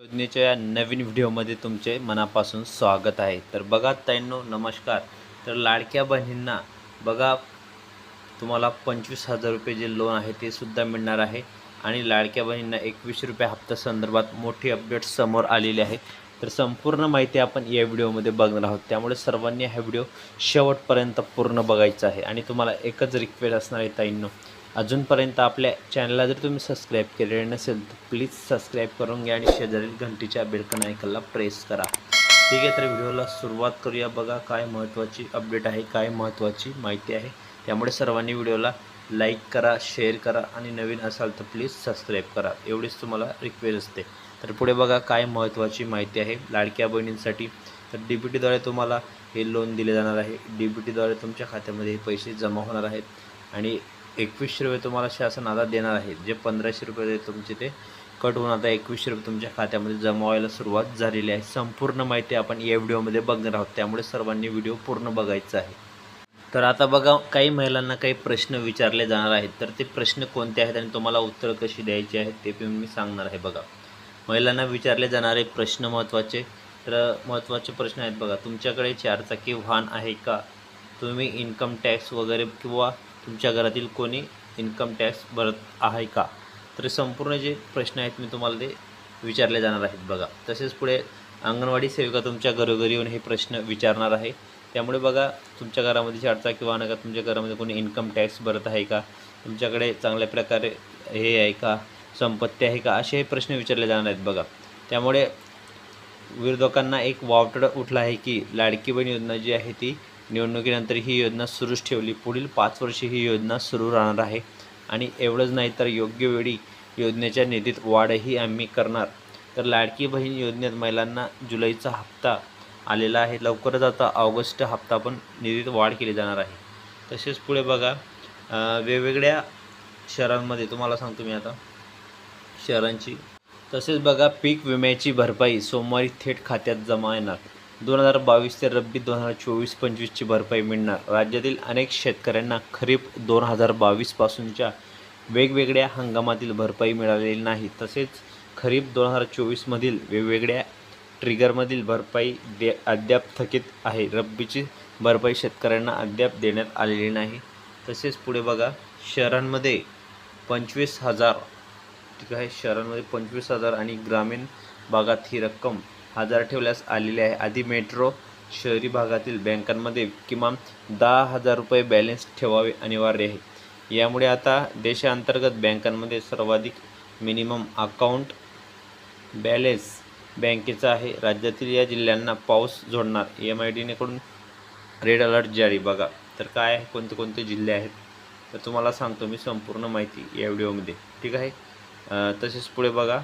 योजनेच्या या नवीन व्हिडिओमध्ये तुमचे मनापासून स्वागत आहे. तर बघा ताईंनो नमस्कार. तर लाडक्या बहिणींना बघा तुम्हाला पंचवीस हजार रुपये जे लोन आहे ते सुद्धा मिळणार आहे. आणि लाडक्या बहिणींना एकवीस रुपये हप्ता संदर्भात मोठी अपडेट समोर आलेली आहे. तर संपूर्ण माहिती आपण या व्हिडिओमध्ये बघणार आहोत. त्यामुळे सर्वांनी हा व्हिडिओ शेवटपर्यंत पूर्ण बघायचा आहे. आणि तुम्हाला एकच रिक्वेस्ट असणार आहे ताईंनो अजूनपर्यंत आपल्या चॅनलला जर तुम्ही सबस्क्राईब केलेले नसेल तर प्लीज सबस्क्राईब करून घ्या आणि शेजारील घंटीच्या बेलकन आयकनला प्रेस करा. ठीक आहे तर व्हिडिओला सुरुवात करूया. बघा काय महत्त्वाची अपडेट आहे काय महत्त्वाची माहिती आहे. त्यामुळे सर्वांनी व्हिडिओला लाईक करा शेअर करा आणि नवीन असाल तर प्लीज सबस्क्राईब करा. एवढीच तुम्हाला रिक्वेस्ट असते. तर पुढे बघा काय महत्त्वाची माहिती आहे. लाडक्या बहिणींसाठी तर डी बी टीद्वारे तुम्हाला हे लोन दिले जाणार आहे. डी बी टीद्वारे तुमच्या खात्यामध्ये हे पैसे जमा होणार आहेत. आणि एकवीसशे रुपये तुम्हाला शासन आता देणार आहे. जे पंधराशे रुपये तुमचे ते कट होऊन आता एकवीसशे रुपये तुमच्या खात्यामध्ये जमा व्हायला सुरुवात झालेली आहे. संपूर्ण माहिती आपण या व्हिडिओमध्ये बघणार आहोत. त्यामुळे सर्वांनी व्हिडिओ पूर्ण बघायचा आहे. तर आता बघा काही महिलांना काही प्रश्न विचारले जाणार आहेत. तर ते प्रश्न कोणते आहेत आणि तुम्हाला उत्तरं कशी द्यायची आहेत ते पण मी सांगणार आहे बघा. महिलांना विचारले जाणारे प्रश्न महत्त्वाचे. तर महत्त्वाचे प्रश्न आहेत बघा. तुमच्याकडे चारचाकी वाहन आहे का? तुम्ही इन्कम टॅक्स वगैरे किंवा तुमच्या घरातील कोणी इन्कम टॅक्स भरत आहे का? तर संपूर्ण जे प्रश्न आहेत मी तुम्हाला ते विचारले जाणार आहेत बघा. तसेच पुढे अंगणवाडी सेविका तुमच्या घरोघरी येऊन हे प्रश्न विचारणार आहे. त्यामुळे बघा तुमच्या घरामध्ये चारचाकी किंवा नका तुमच्या घरामध्ये कोणी इन्कम टॅक्स भरत आहे का? तुमच्याकडे चांगल्या प्रकारे हे आहे का? संपत्ती आहे का? असे हे प्रश्न विचारले जाणार आहेत बघा. त्यामुळे विरोधकांना एक वावटळ उठला आहे की लाडकी बहीण योजना जी आहे ती निवडणुकीनंतर ही योजना सुरूच ठेवली. पुढील पाच वर्षे ही योजना सुरू राहणार आहे. आणि एवढंच नाही तर योग्य वेळी योजनेच्या निधीत वाढही आम्ही करणार. तर लाडकी बहीण योजनेत महिलांना जुलैचा हप्ता आलेला आहे. लवकरच आता ऑगस्ट हप्ता पण निधीत वाढ केली जाणार आहे. तसेच पुढे बघा वेगवेगळ्या शहरांमध्ये तुम्हाला सांगतो मी आता शहरांची. तसेच बघा पीक विम्याची भरपाई सोमवारी थेट खात्यात जमा येणार. दोन हजार बावीस ते रब्बी दोन हजार चोवीस पंचवीसची भरपाई मिळणार. राज्यातील अनेक शेतकऱ्यांना खरीप दोन हजार बावीसपासूनच्या वेगवेगळ्या हंगामातील भरपाई मिळालेली नाही. तसेच खरीप दोन हजार चोवीसमधील वेगवेगळ्या ट्रिगरमधील भरपाई दे अद्याप थकीत आहे. रब्बीची भरपाई शेतकऱ्यांना अद्याप देण्यात आलेली नाही. तसेच पुढे बघा शहरांमध्ये पंचवीस हजार ठीक आहे शहरांमध्ये पंचवीस हजार आणि ग्रामीण भागात ही रक्कम हजार ठेवल्यास आलेले आहे. आधी मेट्रो शहरी भागातील बँकांमध्ये किमान दहा हजार रुपये बॅलन्स ठेवावे अनिवार्य आहे. यामुळे आता देशांतर्गत बँकांमध्ये सर्वाधिक मिनिमम अकाउंट बॅलेन्स बँकेचा आहे. राज्यातील या जिल्ह्यांना पाऊस जोडणार एम आय डीनेकडून रेड अलर्ट जारी. बघा तर काय आहे? कोणते कोणते जिल्हे आहेत? तर तुम्हाला सांगतो मी संपूर्ण माहिती या व्हिडिओमध्ये. ठीक आहे? तसेच पुढे बघा.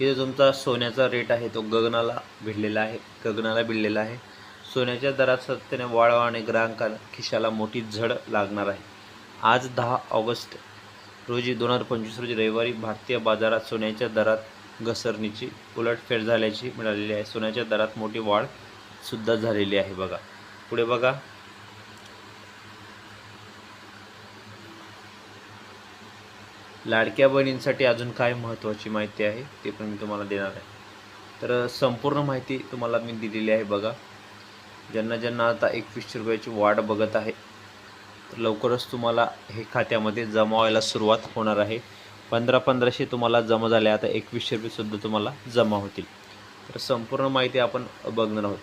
इथे तुमचा सोन्याचा रेट आहे तो गगनाला भिडलेला आहे गगनाला भिडलेला आहे. सोन्याच्या दरात सातत्याने वाढवा आणि ग्राहकांना खिशाला मोठी झड लागणार आहे. आज दहा ऑगस्ट रोजी दोन हजार पंचवीस रोजी रविवारी भारतीय बाजारात सोन्याच्या दरात घसरणीची उलटफेर झाल्याची मिळालेली आहे. सोन्याच्या दरात मोठी वाढ सुद्धा झालेली आहे बघा. पुढे बघा. लाडक्या बहिणींसाठी अजून काय महत्त्वाची माहिती आहे ते पण मी तुम्हाला देणार आहे. तर संपूर्ण माहिती तुम्हाला मी दिलेली आहे बघा. ज्यांना ज्यांना आता एकवीसशे रुपयाची वाढ बघत आहे तर लवकरच तुम्हाला हे खात्यामध्ये जमा व्हायला सुरुवात होणार आहे. पंधरा पंधराशे तुम्हाला जमा झाले आता एकवीसशे रुपयेसुद्धा तुम्हाला जमा होतील. तर संपूर्ण माहिती आपण बघणार आहोत.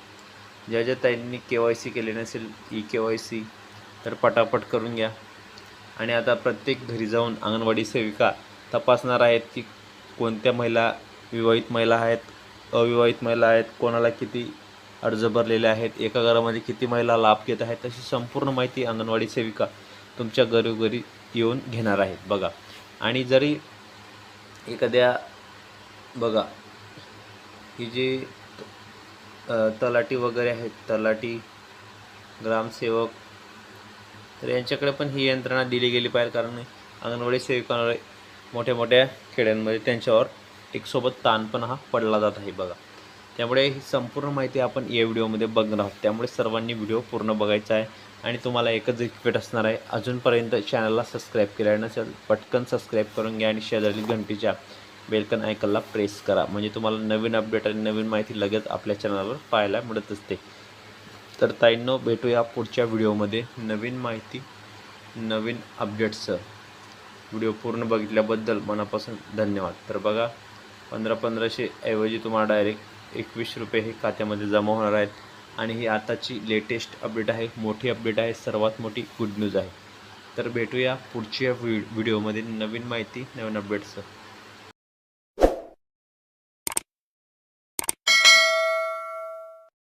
ज्या ज्या ताईंनी के वाय सी केले नसेल ई के वाय सी तर पटापट करून घ्या. आणि आता प्रत्येक घरी जाऊन अंगणवाडी सेविका तपासणार आहेत की कोणत्या महिला विवाहित महिला आहेत अविवाहित महिला आहेत कोणाला किती अर्ज भरलेले आहेत एका घरामध्ये किती महिला लाभ घेत आहेत तशी संपूर्ण माहिती अंगणवाडी सेविका तुमच्या घरोघरी येऊन घेणार आहेत. बघा. आणि जरी एखाद्या बघा ही जी तलाटी वगैरे आहेत तलाटी ग्रामसेवक तर यांच्याकडे पण ही यंत्रणा दिली गेली पाहिजे कारण अंगणवाडी सेविकांवर मोठ्या मोठ्या खेड्यांमध्ये त्यांच्यावर एक सोबत ताण पण हा पडला जात आहे बघा. त्यामुळे ही संपूर्ण माहिती आपण या व्हिडिओमध्ये बघणार आहोत. त्यामुळे सर्वांनी व्हिडिओ पूर्ण बघायचा आहे आणि तुम्हाला एकच रिक्वेस्ट असणार आहे अजूनपर्यंत चॅनलला सबस्क्राईब केलं नसेल पटकन सबस्क्राईब करून घ्या आणि शेजारी घंटीच्या बेलकन आयकनला प्रेस करा. म्हणजे तुम्हाला नवीन अपडेट आणि नवीन माहिती लगेच आपल्या चॅनलवर पाहायला मिळत असते. तर ताईंनो भेटूया पुढच्या व्हिडिओमध्ये. नवीन माहिती नवीन अपडेट्सचं व्हिडिओ पूर्ण बघितल्याबद्दल मनापासून धन्यवाद. तर बघा पंधरा पंधराशे ऐवजी तुम्हाला डायरेक्ट एकवीस रुपये हे खात्यामध्ये जमा होणार आहेत. आणि ही आताची लेटेस्ट अपडेट आहे. मोठी अपडेट आहे. सर्वात मोठी गुड न्यूज आहे. तर भेटूया पुढच्या व्हि व्हिडिओमध्ये नवीन माहिती नवीन अपडेट्सचं